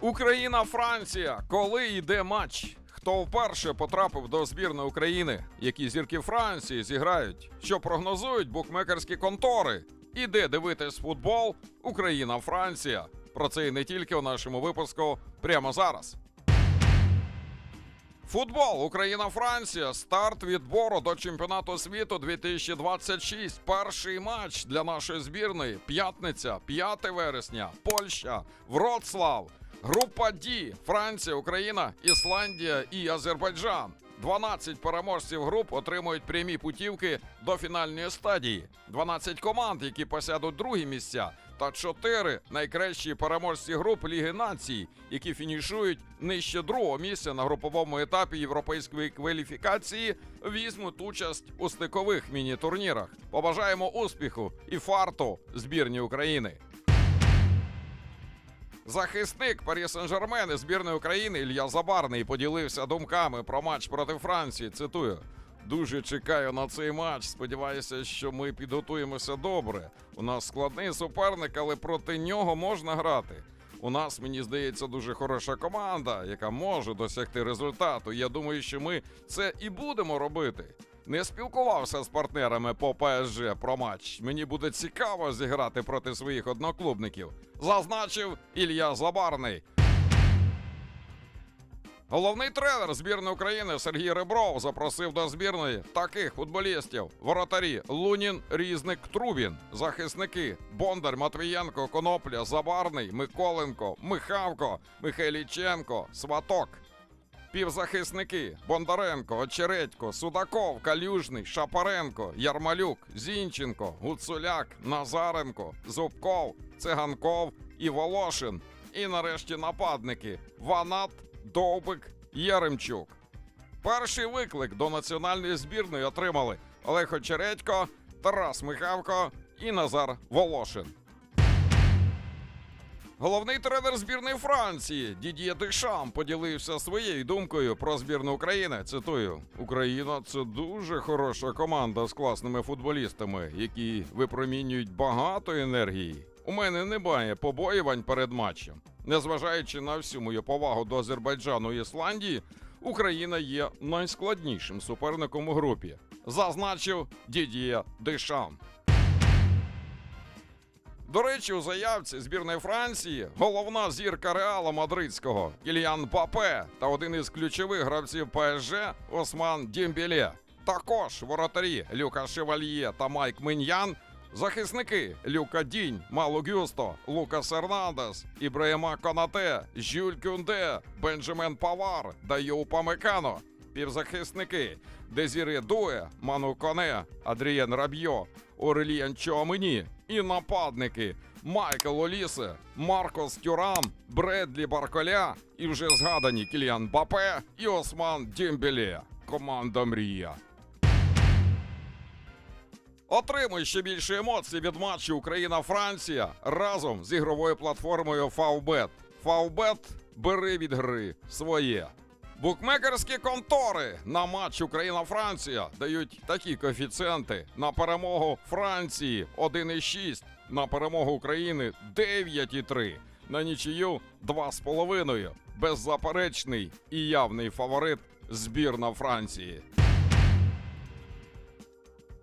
Україна, Франція. Коли йде матч? Хто вперше потрапив до збірної України? Які зірки Франції зіграють? Що прогнозують букмекерські контори? І де дивитись футбол? Україна, Франція. Про це і не тільки у нашому випуску прямо зараз. Футбол Україна-Франція. Старт відбору до чемпіонату світу 2026. Перший матч для нашої збірної. П'ятниця, 5 вересня. Польща, Вроцлав. Група Ді. Франція, Україна, Ісландія і Азербайджан. 12 переможців груп отримують прямі путівки до фінальної стадії. 12 команд, які посядуть другі місця, та 4 найкращі переможці груп Ліги націй, які фінішують нижче другого місця на груповому етапі європейської кваліфікації, візьмуть участь у стикових міні-турнірах. Побажаємо успіху і фарту збірні України. Захисник Парі Сен-Жермен із збірної України Ілья Забарний поділився думками про матч проти Франції. Цитую. Дуже чекаю на цей матч. Сподіваюся, що ми підготуємося добре. У нас складний суперник, але проти нього можна грати. У нас, мені здається, дуже хороша команда, яка може досягти результату. Я думаю, що ми це і будемо робити. Не спілкувався з партнерами по ПСЖ про матч. Мені буде цікаво зіграти проти своїх одноклубників. Зазначив Ілья Забарний. Головний тренер збірної України Сергій Ребров запросив до збірної таких футболістів: воротарі Лунін, Різник, Трубін, захисники Бондар, Матвієнко, Конопля, Забарний, Миколенко, Михавко, Михайліченко, Сваток. Півзахисники Бондаренко, Очередько, Судаков, Калюжний, Шапаренко, Ярмалюк, Зінченко, Гуцуляк, Назаренко, Зубков, Циганков і Волошин. І нарешті нападники Ванат, Довбик, Яремчук. Перший виклик до національної збірної отримали Олег Очередько, Тарас Михавко і Назар Волошин. Головний тренер збірної Франції Дід'є Дешам поділився своєю думкою про збірну України. Цитую: Україна це дуже хороша команда з класними футболістами, які випромінюють багато енергії. У мене немає побоювань перед матчем. Незважаючи на всю мою повагу до Азербайджану і Ісландії, Україна є найскладнішим суперником у групі, зазначив Дід'є Дешам. До речі, у заявці збірної Франції головна зірка Реала Мадридського Кіліан Папе та один із ключових гравців ПСЖ Осман Дімбілє. Також воротарі Люка Шевальє та Майк Миньян, захисники Люка Дінь, Малу Гюсто, Лукас Ернандес, Ібраїма Конате, Жюль Кюнде, Бенджамен Павар та Памекано. Півзахисники Дезіре Дуе, Ману Коне, Адрієн Рабьо, Ореліян Чуамені і нападники Майкл Олісе, Маркос Тюрам, Бредлі Барколя і вже згадані Кіліан Бапе і Осман Дімбеле. Команда Мрія. Отримуй ще більше емоцій від матчу Україна-Франція разом з ігровою платформою Фавбет. Фавбет бери від гри своє. Букмекерські контори на матч Україна-Франція дають такі коефіцієнти на перемогу Франції 1,6, на перемогу України 9,3, на нічию 2,5. Беззаперечний і явний фаворит збірна Франції.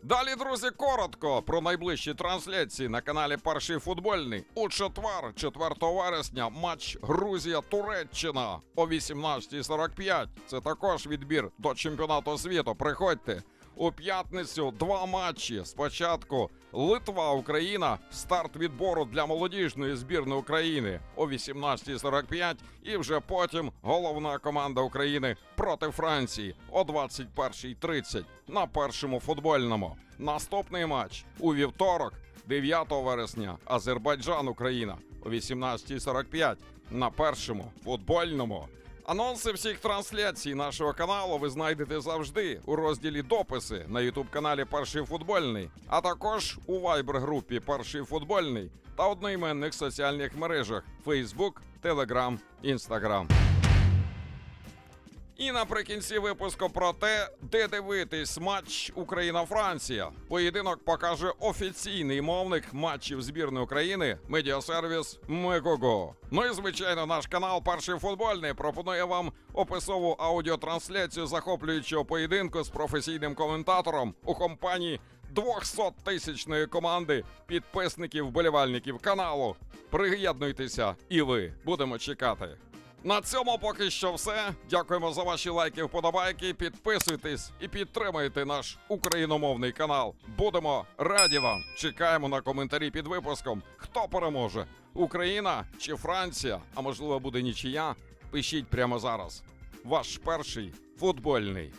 Далі, друзі, коротко про найближчі трансляції на каналі Перший футбольний. У четвер, 4 вересня, матч Грузія-Туреччина о 18.45. Це також відбір до чемпіонату світу. Приходьте. У п'ятницю два матчі. Спочатку Литва, Україна, старт відбору для молодіжної збірної України о 18.45. І вже потім головна команда України проти Франції о 21.30 на першому футбольному. Наступний матч у вівторок, 9 вересня, Азербайджан, Україна о 18.45 на першому футбольному. Анонси всіх трансляцій нашого каналу ви знайдете завжди у розділі дописи на ютуб каналі Перший футбольний, а також у вайбер-групі Перший футбольний та одноіменних соціальних мережах Facebook, Telegram, Instagram. І наприкінці випуску про те, де дивитись матч Україна-Франція. Поєдинок покаже офіційний мовник матчів збірної України медіасервіс Мегого. Ну і звичайно, наш канал Перший футбольний пропонує вам описову аудіотрансляцію захоплюючого поєдинку з професійним коментатором у компанії 200-тисячної команди підписників вболівальників каналу. Приєднуйтеся, і ви будемо чекати. На цьому поки що все. Дякуємо за ваші лайки, вподобайки. Підписуйтесь і підтримуйте наш україномовний канал. Будемо раді вам. Чекаємо на коментарі під випуском. Хто переможе? Україна чи Франція? А можливо буде нічия? Пишіть прямо зараз. Ваш перший футбольний.